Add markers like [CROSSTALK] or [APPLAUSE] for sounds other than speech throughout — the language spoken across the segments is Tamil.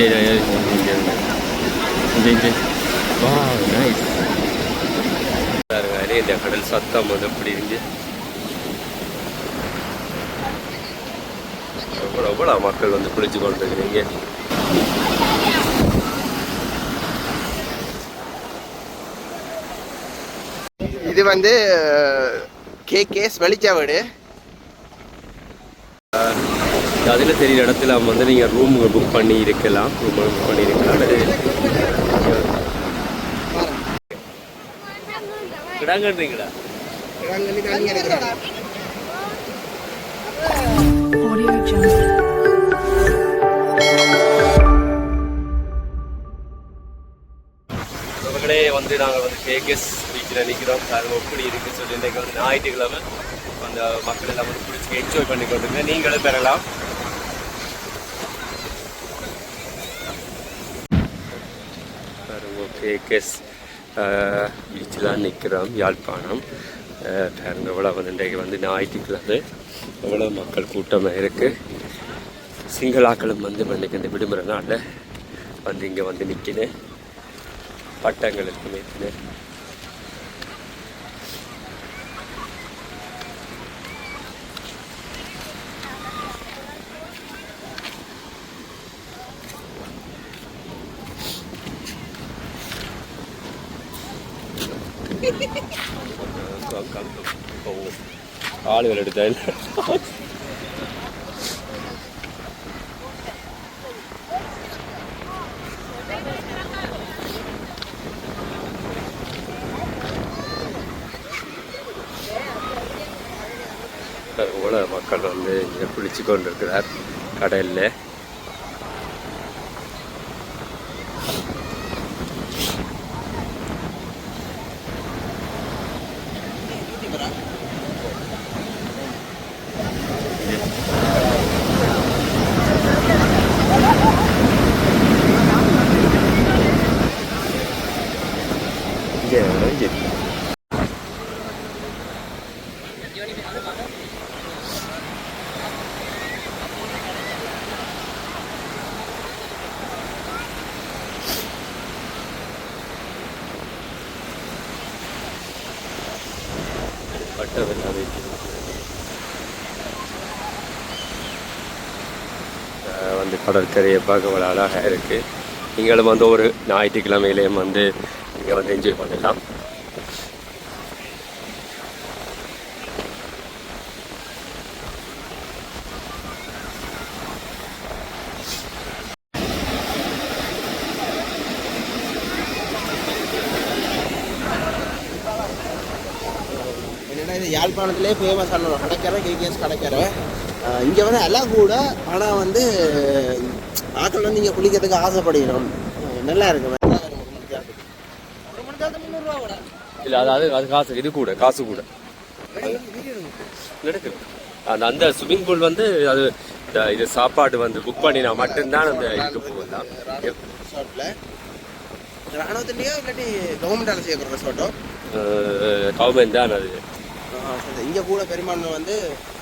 இங்கே இங்கே இங்கே இங்கே வா நைஸ் பாருங்க இந்த கடல் சத்தம் வந்து எப்படி இருந்து எவ்வளோ எவ்வளோ மக்கள் வந்து குளிச்சு கொண்டிருக்கிறீங்க. இது வந்து கே கேஸ் வெளிச்சாவடு அதில் தெரியற இடத்துல வந்து நீங்கள் ரூம் புக் பண்ணி இருக்கலாம். ரூம் புக் பண்ணி இருக்கலாம். அல்லது கிடாங்கன்றீங்களா? வந்து நாங்கள் வந்து கேகேஸ் பீச்சில் நிற்கிறோம் அது எப்படி இருக்குன்னு சொல்லி இன்றைக்கு வந்து ஞாயிற்றுக்கிழமை. அந்த மக்கள் எல்லாம் வந்து பிடிச்சி என்ஜாய் பண்ணி கொண்டுங்க நீங்களும் பெறலாம். கேஎஸ் கேகேஸ் பீச்சில் நிற்கிறோம் யாழ்ப்பாணம் பாருங்க எவ்வளோ வந்து இன்றைக்கு வந்து ஞாயிற்றுக்கிழமை எவ்வளோ மக்கள் கூட்டமாக இருக்குது சிங்களாக்களும் வந்து இன்னைக்கு இந்த விடுமுறை நாளில் வந்து இங்கே வந்து நிற்கினேன் பட்டங்களுக்கு மேற்கினேன் ஆளுகள் எடுத்தா கூட மக்கள் வந்து இங்கே குளிச்சு கொண்டிருக்கிறார். கடலில். இங்கே இங்கே பட்டதெல்லாம் வந்து கடற்கரையை பார்க்க அழகாக இருக்குது நீங்களும் வந்து ஒரு ஞாயிற்றுக்கிழமையிலேயும் வந்து இங்கே வந்து என்ஜாய் பண்ணலாம் என்னன்னா யாழ்ப்பாணத்திலே ஃபேமஸான ஒரு கடைக்கரை கேகேஎஸ் கடைக்கரை இங்கே வந்து எல்லாம் கூட ஆனால் வந்து ஆட்கள் வந்து இங்கே குளிக்கிறதுக்கு ஆசைப்படுகிறோம். நல்லா இருக்குமே நல்லா இருக்கு ஒரு மணிக்கு. ஒரு மணிக்கு அது முந்நூறுரூவா கூட இல்லை அதாவது அது காசு இது கூட காசு கூட. நடக்குது. அந்த அந்த ஸ்விம்மிங் பூல் வந்து அது இது சாப்பாடு வந்து புக் பண்ணினா மட்டும்தான் அந்த இதுக்கு போகலாம் ரிசார்ட்டில் ராணுவத்துலேயோ இல்லாட்டி கவர்மெண்டால் செய்யப்படுற ரிசார்ட்டோ கவர்மெண்ட் தான் அது இங்கே கூட பெரும்பான்மை வந்து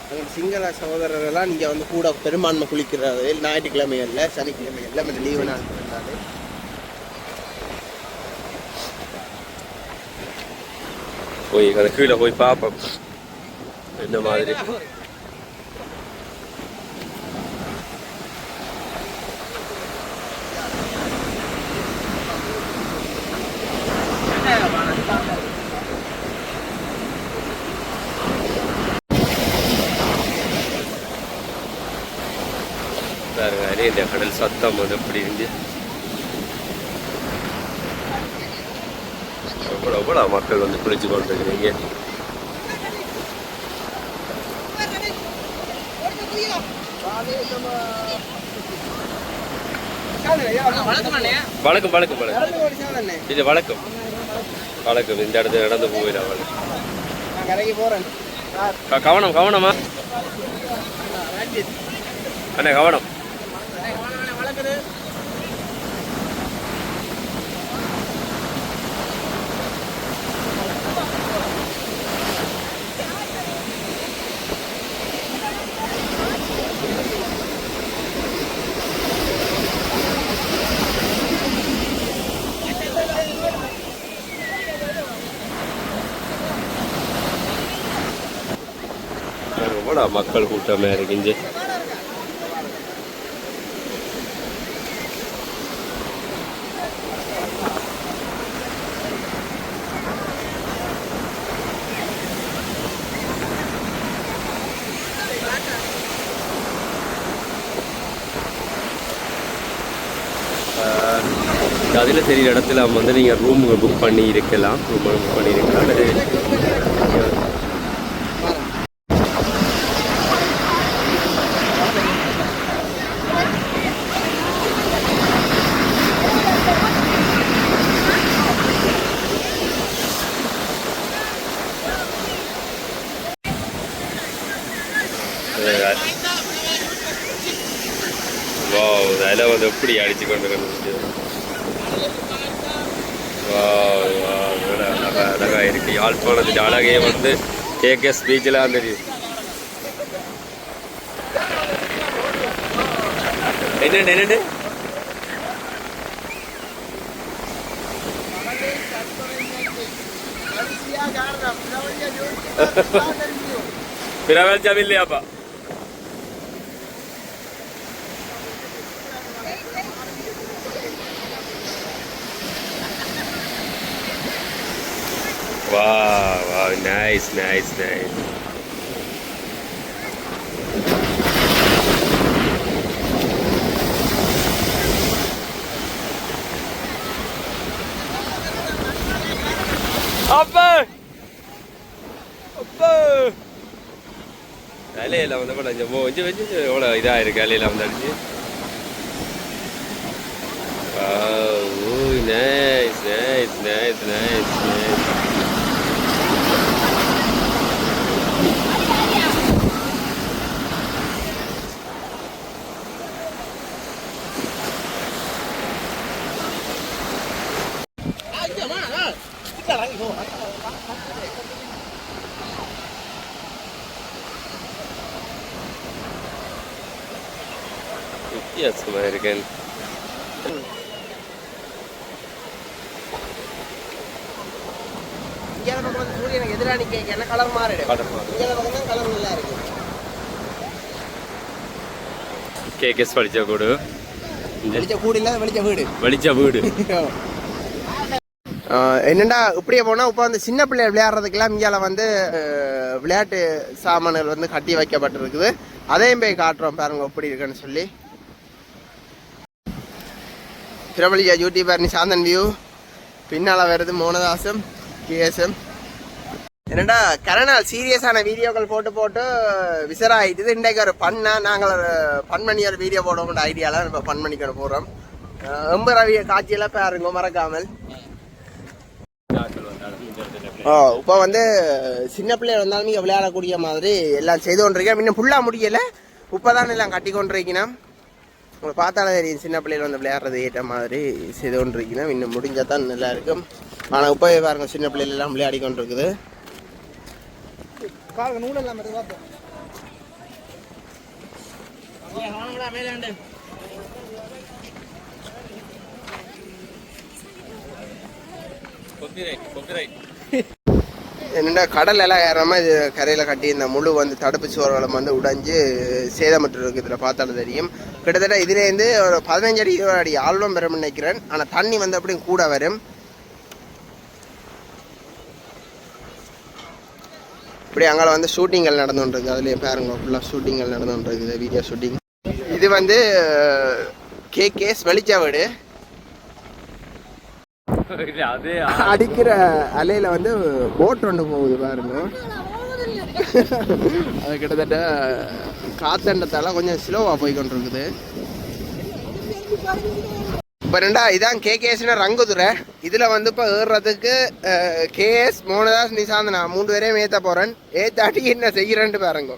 அங்கே சிங்கள சகோதரர்கள்லாம் இங்கே வந்து கூட பெரும்பான்மை குளிக்கிறது ஞாயிற்றுக்கிழமைகளில் சனிக்கிழமைகளில் மற்ற லீவு நாள் இருந்தாலே. போய் அந்த கீழே போய் பார்ப்போம் இந்த மாதிரி பாருங்க இந்த கடல் சத்தம் வந்து எப்படி இருந்து எவ்வளோ மக்கள் வந்து குளிச்சு கொண்டிருக்கிறீங்க. வழக்கம் வழக்கம் வழக்கம் இது வழக்கம் வழக்கம் இந்த இடத்துல நடந்து போயிடா வழக்கம் கவனம் கவனமா? அண்ணே கவனம். எவ்வளோ மக்கள் கூட்டமாக இருக்குஞ்சு. அதில் தெரியுற இடத்துல வந்து நீங்கள் ரூம் புக் பண்ணி இருக்கலாம். ரூம் புக் பண்ணி இருக்கலாம். அல்லது வா எப்படி அடிச்சு கொண்டு வந்து வா வா அழகா அழகா இருக்கு. யாழ்ப்பாணத்தின் அழகே வந்து கேட்க ஸ்பீச்செலாம் தெரியுது என்னண்டு என்னண்டு [LAUGHS] பிறவேல் ஜாமில்லையாப்பா வா வா நைஸ் நைஸ் நைஸ் அப்பா! அப்பா! வேலையில் வந்து கூட கொஞ்சம் கொஞ்சம் வச்சு எவ்வளோ இதாக இருக்கு வேலையில் வந்து ஓ nice nice nice nice nice colour மாறிடும். கலர் நல்லா இருக்கு. கேகேஸ் படிச்ச கூடு. வெளிச்ச கூடு இல்லாத வெளிச்ச வீடு. வலிச்ச வீடு. என்னண்டா இப்படியே போனால் இப்போ வந்து சின்ன பிள்ளைகள் விளையாடுறதுக்கெல்லாம் இந்தியாவில் வந்து விளையாட்டு சாமான்கள் வந்து கட்டி வைக்கப்பட்டிருக்குது. அதையும் போய் காட்டுறோம் பாருங்க எப்படி இருக்குன்னு சொல்லி. பிரபலியா யூடியூபர் நிசாந்தன் வியூ பின்னால் வருது மோனதாசம் கேஎஸ்எம் என்னடா கரணால் சீரியஸான வீடியோக்கள் போட்டு போட்டு விசராயிட்டுது இன்றைக்கு ஒரு பண்ணா நாங்கள் ஒரு பண் பண்ணி ஒரு வீடியோ போடுவோம்ன்ற ஐடியாலாம் இப்போ பன் பண்ணிக்கிற போகிறோம் ரொம்ப ரவிய காட்சியெல்லாம் பாருங்க மறக்காமல். ஓ இப்போ வந்து சின்ன பிள்ளைகள் வந்தாலும் இங்கே விளையாடக்கூடிய மாதிரி எல்லாம் செய்து கொண்டிருக்கேன். இன்னும் ஃபுல்லாக முடியலை. இப்போ தான் எல்லாம் கட்டி கொண்டிருக்கணும் உங்களை பார்த்தாலே தெரியும் சின்ன பிள்ளைகள் வந்து விளையாடுறது ஏற்ற மாதிரி செய்து கொண்டிருக்கணும் இன்னும் முடிஞ்சால் தான் நல்லா இருக்கும். ஆனால் இப்போ பாருங்கள் சின்ன பிள்ளைகளெல்லாம் விளையாடி கொண்டிருக்குது. பாருங்க நூலெல்லாம் மட்டும் பார்ப்போம். என்னென்னா கடல் எல்லாம் ஏறாம இது கரையில் கட்டி இந்த முழு வந்து தடுப்பு சுவர்களும் வந்து உடைஞ்சு சேதமற்று இருக்கு இதில் பார்த்தாலும் தெரியும். கிட்டத்தட்ட இதுலேருந்து ஒரு பதினஞ்சு அடி இருபது அடி ஆழ்வம் பெறும் நினைக்கிறேன். ஆனால் தண்ணி வந்து அப்படியும் கூட வரும். இப்படி அங்கே வந்து ஷூட்டிங்கள் நடந்துகிட்டு அதுலேயே பாருங்க ஃபுல்லாக ஷூட்டிங்கள் நடந்துகிட்டு இருக்குது வீடியோ ஷூட்டிங் இது வந்து கே கேஸ் வெளிச்ச வீடு இல்ல அது அடிக்கிற அலையில வந்து போட் ஒன்று போகுது பாருங்க. அது கிட்டத்தட்ட காத்தண்டத்தால கொஞ்சம் ஸ்லோவாக போய் கொண்டிருக்குது இப்போ ரெண்டா இதான் கேகேஎஸ்னு ரங்குதுரை இதில் வந்து இப்போ ஏறுறதுக்கு கேஎஸ் மோனதாஸ் நான் மூணு பேரையும் ஏற்ற போகிறேன் ஏற்றாட்டி என்ன செய்கிறேன்ட்டு பாருங்க.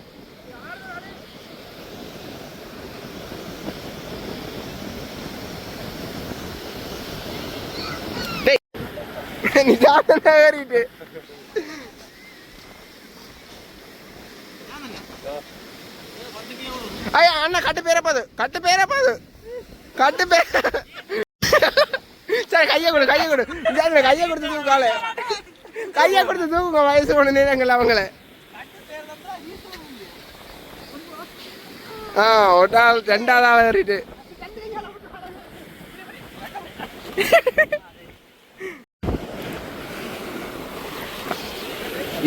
டேய் ஏறிட்டு. ஐயா அண்ணா கட்டு பேர போது கட்டு பேர போது கட்டு சரி கையை கொடு கையை கொடு. சரி கையை கொடுத்து தூக்கால கையை கொடுத்து தூக்குங்க வயசு ஒன்று நேரங்கள் அவங்கள. ஆ ஒரு ஆள் ரெண்டாவது ஆள் ஏறிட்டு.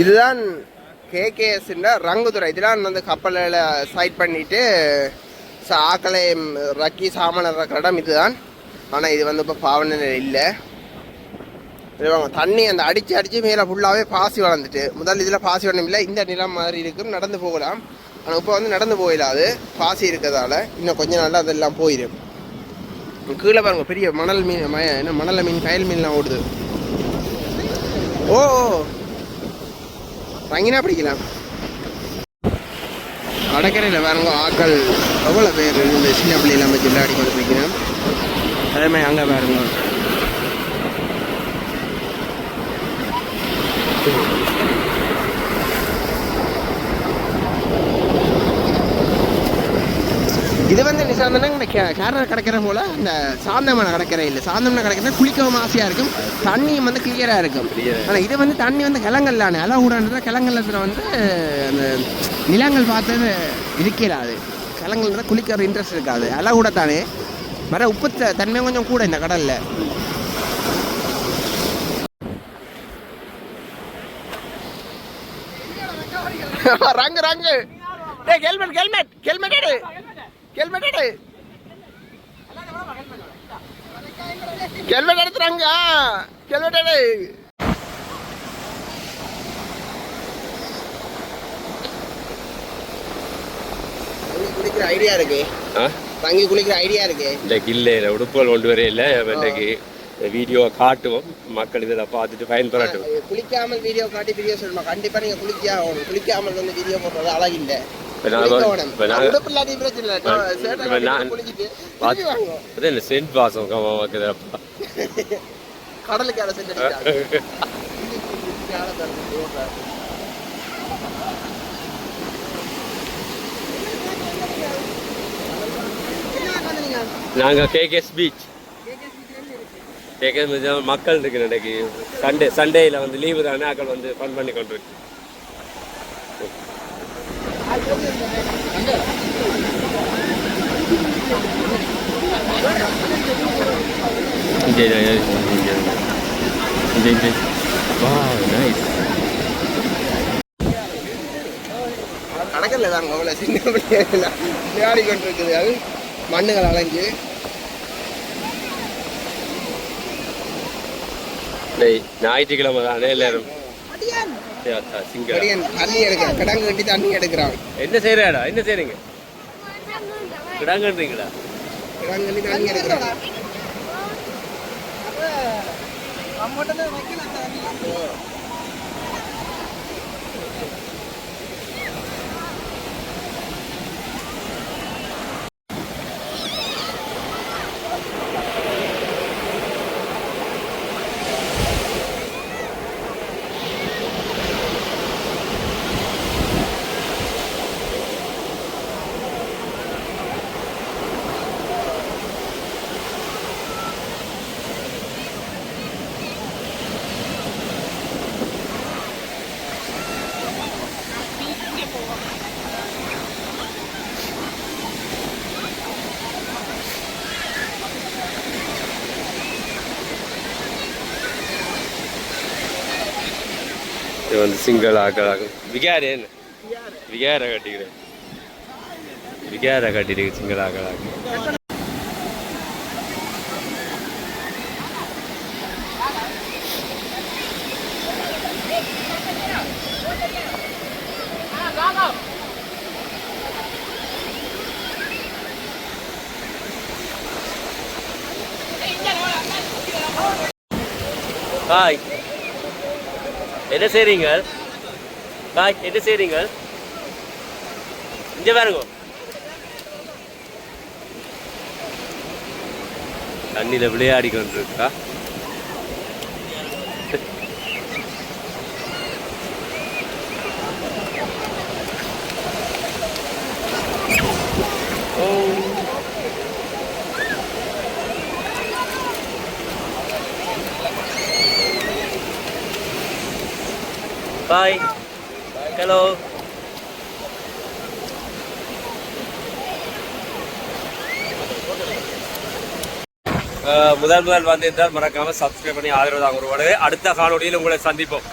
இதுதான் கேகேஎஸ்ன்ற ரங்குதுறை. இதெல்லாம் வந்து கப்பலில் சைட் பண்ணிட்டு ஆக்களை ரக்கி சாமான இருக்கிற இடம் இதுதான். ஆனால் இது வந்து இப்போ பாவனை இல்லை. வாங்க, தண்ணி அந்த அடித்து அடித்து மேலே ஃபுல்லாகவே பாசி வளர்ந்துட்டு முதல் இதில் பாசி வளரும் இல்லை இந்த நிலம் மாதிரி இருக்கும் நடந்து போகலாம். ஆனால் இப்போ வந்து நடந்து போயிடாது பாசி இருக்கிறதால இன்னும் கொஞ்ச நாளில் அதெல்லாம் போயிடும். கீழே பாருங்க பெரிய மணல் மீன் மய- என்ன மணல் மீன் கயல் மீன்லாம் ஓடுது. ஓ ஓ. ரங்கினா பிடிக்கலாம். கடற்கரையில் பாருங்க ஆக்கள் எவ்வளோ பேர் இந்த சின்ன பிள்ளைலாம் நம்ம ஜில்லாடி கொண்டு பிடிக்கிறேன் அதே மாதிரி அங்கே வேறுங்க இது வந்து நிசாந்தனா கேரளா கடற்கரை போல இந்த சாந்தமான கடற்கரை இல்லை. சாந்தமான கடற்கரை குளிக்கவும் ஆசையாக இருக்கும். தண்ணியும் வந்து கிளியராக இருக்கும். ஆனால் இது வந்து தண்ணி வந்து கிளங்கல்லானே அலகூடான்றத கிளங்கல்லத்தில் வந்து அந்த நிலங்கள் பார்த்தது இருக்கிறாது கிளங்கல்ல குளிக்கிற இன்ட்ரெஸ்ட் இருக்காது. அலகூட தானே. வர உப்பு தன்மை கொஞ்சம் கூட இந்த கடலில். [LAUGHS] Rangu Rangu. Helmet helmet helmet எடு. ஹெல்மெட் எடு தங்கி குளிக்கிற ஐடியா இருக்கு. தங்கி குளிக்கிற ஐடியா இருக்கு. இந்த கில்லையில் உடுப்புகள் கொண்டு வரையில இன்றைக்கு வீடியோவை காட்டுவோம். மக்கள் இதில் பார்த்துட்டு பயன்பெறட்டும். குளிக்காமல் வீடியோ காட்டி வீடியோ சொல்லணும் கண்டிப்பா நீங்க குளிக்கா ஆகணும் குளிக்காமல் வந்து வீடியோ போடுறது அழகு சென்ட் வாசம் கடலுக்கு அதை செஞ்சு நாங்கள் கேகேஎஸ் பீச் கேகேஎஸ் மக்கள் இருக்கு இன்னைக்கு சண்டே சண்டேயில் வந்து லீவு தானே அக்கள் வந்து ஃபன் பண்ணி கொண்டு இருக்கு இங்கே இங்கே இங்கே இங்கே வா நைஸ் கடற்கரையில் தான் அவ்வளோ சின்ன பிள்ளைகள் விளையாடி கொண்டு இருக்குது அது மண்ணுகள் அலைஞ்சு. டேய் ஞாயிற்றுக்கிழமை தானே எல்லாரும். தண்ணி எடுக்கிறான் கிடங்கு கட்டி தண்ணி எடுக்கிறான். என்ன செய்யறாடா என்ன செய்றீங்க? கிடங்கு கட்டி தண்ணி எடுக்கிறான். ಒಂದು ಸಿಂಗಲ್ ಆಕಳಾಗ ವಿಗಾರ ಏನು ವಿಗಾರ ಕಟ್ಟಿದ್ರೆ ವಿಗಾರ ಕಟ್ಟಿದ್ರೆ ಸಿಂಗಲ್ ಆಕಳಾಗ Hi. என்ன செய்றீங்க? பாய் என்ன செய்றீங்க? இங்க பாருங்க. தண்ணியில விளையாடி கொண்டிருக்கா. பாய் ஹலோ uh, முதல் முதல் வந்திருந்தால் மறக்காம சப்ஸ்கிரைப் பண்ணி ஆதரவு தாங்க ஒருவோடு அடுத்த காணொலியில் உங்களை சந்திப்போம்.